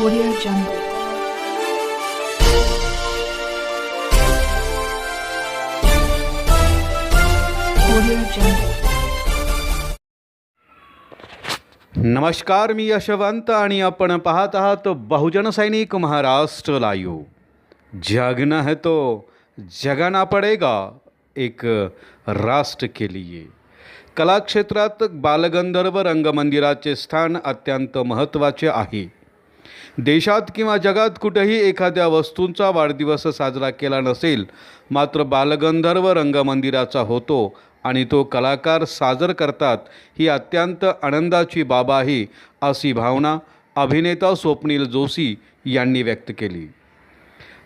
Audio Jungle. Audio Jungle. नमस्कार मी यशवंत आणि आपण पाहत आहात बहुजन सैनिक महाराष्ट्र लाईव्ह जगना है तो जगाना पडेगा एक राष्ट्र के लिए कलाक्षेत्रात बालगंधर्व रंगमंदिराचे स्थान अत्यंत महत्त्वाचे आहे देशात किंवा जगात कुठेही एखाद्या वस्तूंचा वाढदिवस साजरा केला नसेल मात्र बालगंधर्व रंगमंदिराचा होतो आणि तो कलाकार साजर करतात ही अत्यंत आनंदाची बाब आहे अशी भावना अभिनेता स्वप्नील जोशी यांनी व्यक्त केली.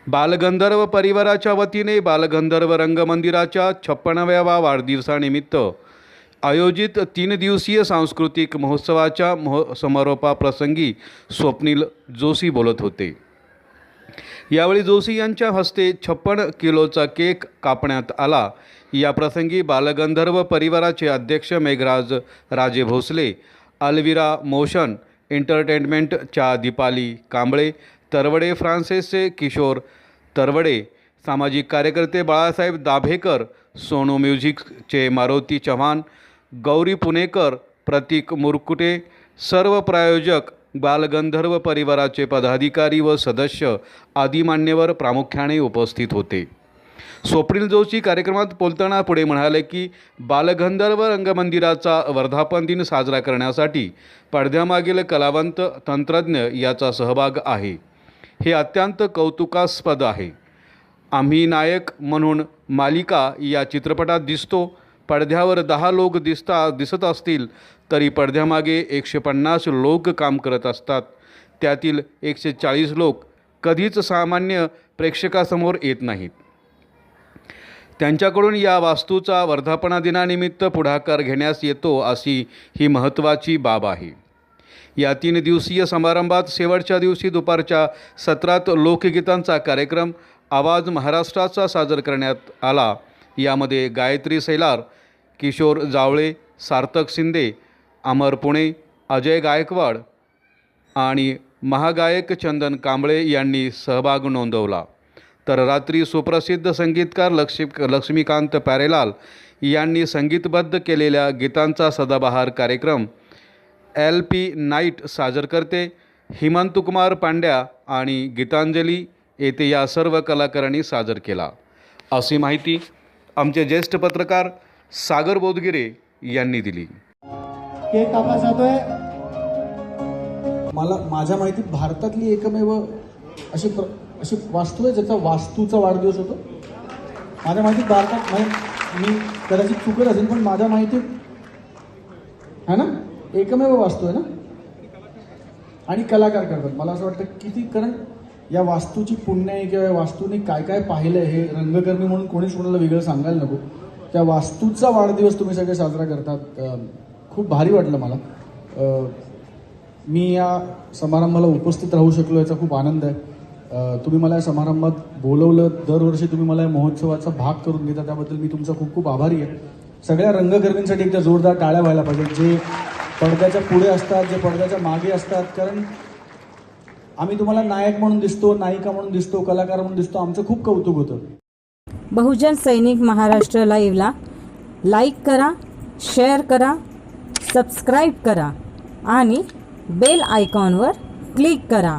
बालगंधर्व परिवाराच्या वतीने बालगंधर्व रंगमंदिराच्या छप्पनाव्या वाढदिवसानिमित्त आयोजित तीन दिवसीय सांस्कृतिक महोत्सवाच्या महो समारोपाप्रसंगी स्वप्नील जोशी बोलत होते. यावेळी जोशी यांच्या हस्ते छप्पन किलोचा केक कापण्यात आला. या प्रसंगी बालगंधर्व परिवाराचे अध्यक्ष मेघराज राजे भोसले अलविरा मोशन एंटरटेनमेंटच्या दीपाली कांबळे तरवडे फ्रान्सिसचे किशोर तरवडे सामाजिक कार्यकर्ते बाळासाहेब दाभेकर सोनू म्युझिकचे मारुती चव्हाण गौरी पुणेकर प्रतीक मुरकुटे सर्व प्रायोजक बालगंधर्व परिवाराचे पदाधिकारी व सदस्य आदी मान्यवर प्रामुख्याने उपस्थित होते. स्वप्नील जोशी कार्यक्रमात बोलताना पुढे म्हणाले की बालगंधर्व रंगमंदिराचा वर्धापन दिन साजरा करण्यासाठी पडद्यामागील कलावंत तंत्रज्ञ याचा सहभाग आहे. हे अत्यंत कौतुकास्पद आहे. आम्ही नायक म्हणून मालिका या चित्रपटात दिसतो पडद्यावर दहा लोक दिसता दिसत असतील तरी पडद्यामागे एकशे पन्नास लोक काम करत असतात. त्यातील एकशे चाळीस लोक कधीच सामान्य प्रेक्षकासमोर येत नाहीत. त्यांच्याकडून या वास्तूचा वर्धापना दिनानिमित्त पुढाकार घेण्यास येतो अशी ही महत्त्वाची बाब आहे. या तीन दिवसीय समारंभात शेवटच्या दिवशी दुपारच्या सत्रात लोकगीतांचा कार्यक्रम आवाज महाराष्ट्राचा सादर करण्यात आला. यामध्ये गायत्री सैलार किशोर जावळे सार्थक शिंदे अमर पुणे अजय गायकवाड आणि महागायक चंदन कांबळे यांनी सहभाग नोंदवला. तर रात्री सुप्रसिद्ध संगीतकार लक्ष्मी लक्ष्मीकांत प्यारेलाल यांनी संगीतबद्ध केलेल्या गीतांचा सदाबहार कार्यक्रम एल पी नाईट सादर करते. हिमंतकुमार पांड्या आणि गीतांजली येथे या सर्व कलाकारांनी सादर केला. अशी माहिती आमचे ज्येष्ठ पत्रकार सागर बोधगिरे यांनी दिली. केक कापला जातोय मला माझ्या माहितीत भारतातली एकमेव अशी प्र अशी वास्तू आहे ज्याचा वास्तूचा वाढदिवस होतो. माझ्या माहितीत भारतात मी कदाचित चुकत असेल पण माझ्या माहितीत है ना? एकमेव वास्तू आहे ना? आणि कलाकार करतात. मला असं वाटतं किती कारण या वास्तूची पुण्य किंवा या वास्तूने काय काय पाहिलं आहे हे रंगकर्मी म्हणून कोणीच कोणाला वेगळं सांगायला नको. त्या वास्तूचा वाढदिवस तुम्ही सगळे साजरा करतात. खूप भारी वाटलं मला. मी या समारंभाला उपस्थित राहू शकलो याचा खूप आनंद आहे. तुम्ही मला या समारंभात बोलवलं. दरवर्षी तुम्ही मला या महोत्सवाचा भाग करून घेता त्याबद्दल मी तुमचा खूप खूप आभारी आहे. सगळ्या रंगकर्मींसाठी एकदा जोरदार टाळ्या व्हायला पाहिजे जे पडद्याच्या पुढे असतात जे पडद्याच्या मागे असतात. कारण आम्ही तुम्हाला नायक म्हणून दिसतो नायिका म्हणून दिसतो कलाकार म्हणून दिसतो आमचं खूप कौतुक होतं. बहुजन सैनिक महाराष्ट्र लाईव्हला लाईक करा शेअर करा सबस्क्राईब करा आणि बेल आयकॉनवर क्लिक करा.